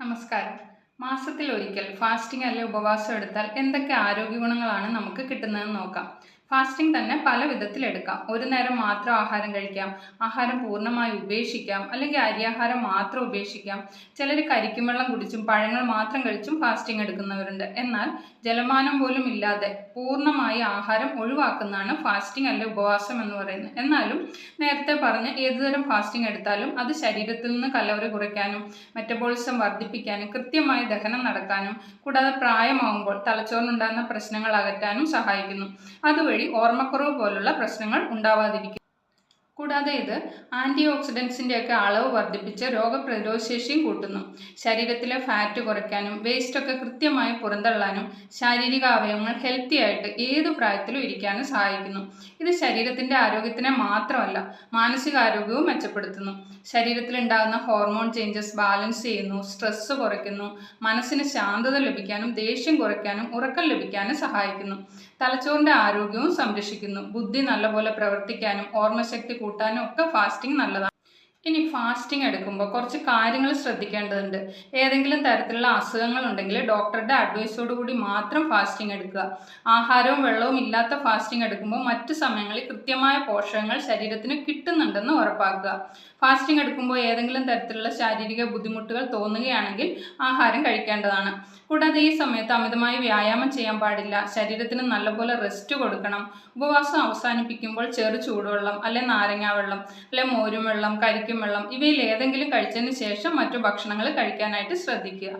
നമസ്കാരം. മാസത്തിൽ ഒരിക്കൽ ഫാസ്റ്റിംഗ് അല്ലെ ഉപവാസം എടുത്താൽ എന്തൊക്കെ ആരോഗ്യ ഗുണങ്ങളാണ് നമുക്ക് കിട്ടുന്നതെന്ന് നോക്കാം. ഫാസ്റ്റിംഗ് തന്നെ പല വിധത്തിൽ എടുക്കാം. ഒരു നേരം മാത്രം ആഹാരം കഴിക്കാം ആഹാരം പൂർണമായി ഉപേക്ഷിക്കാം അല്ലെങ്കിൽ അരിയാഹാരം മാത്രം ഉപേക്ഷിക്കാം. ചിലർ കരിക്കും വെള്ളം കുടിച്ചും പഴങ്ങൾ മാത്രം കഴിച്ചും ഫാസ്റ്റിംഗ് എടുക്കുന്നവരുണ്ട്. എന്നാൽ ജലമാനം പോലും ഇല്ലാതെ പൂർണമായി ആഹാരം ഒഴിവാക്കുന്നതാണ് ഫാസ്റ്റിംഗ് അല്ലെ ഉപവാസം എന്ന് പറയുന്നത്. എന്നാലും നേരത്തെ പറഞ്ഞ ഏതുതരം ഫാസ്റ്റിംഗ് എടുത്താലും അത് ശരീരത്തിൽ നിന്ന് കലോറി കുറയ്ക്കാനും മെറ്റബോളിസം വർദ്ധിപ്പിക്കാനും കൃത്യമായി ദഹനം നടക്കാനും കൂടാതെ പ്രായമാകുമ്പോൾ തലച്ചോറിനുണ്ടാകുന്ന പ്രശ്നങ്ങൾ അകറ്റാനും സഹായിക്കുന്നു. അതുവഴി ഓർമ്മക്കുറവ് പോലുള്ള പ്രശ്നങ്ങൾ ഉണ്ടാവാതിരിക്കും കൂടാതെ ഇത് ആന്റി ഓക്സിഡൻസിന്റെ ഒക്കെ അളവ് വർദ്ധിപ്പിച്ച് രോഗപ്രതിരോധ ശേഷിയും കൂട്ടുന്നു. ശരീരത്തിലെ ഫാറ്റ് കുറയ്ക്കാനും വേസ്റ്റൊക്കെ കൃത്യമായി പുറന്തള്ളാനും ശാരീരിക അവയവങ്ങൾ ഹെൽത്തി ആയിട്ട് ഏത് പ്രായത്തിലും ഇരിക്കാനും സഹായിക്കുന്നു. ഇത് ശരീരത്തിന്റെ ആരോഗ്യത്തിനെ മാത്രമല്ല മാനസികാരോഗ്യവും മെച്ചപ്പെടുത്തുന്നു. ശരീരത്തിലുണ്ടാകുന്ന ഹോർമോൺ ചേഞ്ചസ് ബാലൻസ് ചെയ്യുന്നു സ്ട്രെസ്സ് കുറയ്ക്കുന്നു മനസ്സിന് ശാന്തത ലഭിക്കാനും ദേഷ്യം കുറയ്ക്കാനും ഉറക്കം ലഭിക്കാനും സഹായിക്കുന്നു. തലച്ചോറിന്റെ ആരോഗ്യവും സംരക്ഷിക്കുന്നു. ബുദ്ധി നല്ലപോലെ പ്രവർത്തിക്കാനും ഓർമ്മശക്തി കൂട്ടാനും ഒക്കെ ഫാസ്റ്റിംഗ് നല്ലതാണ്. ഇനി ഫാസ്റ്റിംഗ് എടുക്കുമ്പോൾ കുറച്ച് കാര്യങ്ങൾ ശ്രദ്ധിക്കേണ്ടതുണ്ട്. ഏതെങ്കിലും തരത്തിലുള്ള അസുഖങ്ങൾ ഉണ്ടെങ്കിൽ ഡോക്ടറുടെ അഡ്വൈസോട് കൂടി മാത്രം ഫാസ്റ്റിംഗ് എടുക്കുക. ആഹാരവും വെള്ളവും ഇല്ലാത്ത ഫാസ്റ്റിംഗ് എടുക്കുമ്പോൾ മറ്റു സമയങ്ങളിൽ കൃത്യമായ പോഷകങ്ങൾ ശരീരത്തിന് കിട്ടുന്നുണ്ടെന്ന് ഉറപ്പാക്കുക. ഫാസ്റ്റിംഗ് എടുക്കുമ്പോൾ ഏതെങ്കിലും തരത്തിലുള്ള ശാരീരിക ബുദ്ധിമുട്ടുകൾ തോന്നുകയാണെങ്കിൽ ആഹാരം കഴിക്കേണ്ടതാണ്. കൂടാതെ ഈ സമയത്ത് അമിതമായി വ്യായാമം ചെയ്യാൻ പാടില്ല. ശരീരത്തിന് നല്ലപോലെ റെസ്റ്റ് കൊടുക്കണം. ഉപവാസം അവസാനിപ്പിക്കുമ്പോൾ ചെറു ചൂടുവെള്ളം അല്ലെ നാരങ്ങാവെള്ളം അല്ലെ മോരും വെള്ളം കരിക്കും വെള്ളം. ഇവയിൽ ഏതെങ്കിലും കഴിച്ചതിന് ശേഷം മറ്റു ഭക്ഷണങ്ങൾ കഴിക്കാനായിട്ട് ശ്രദ്ധിക്കുക.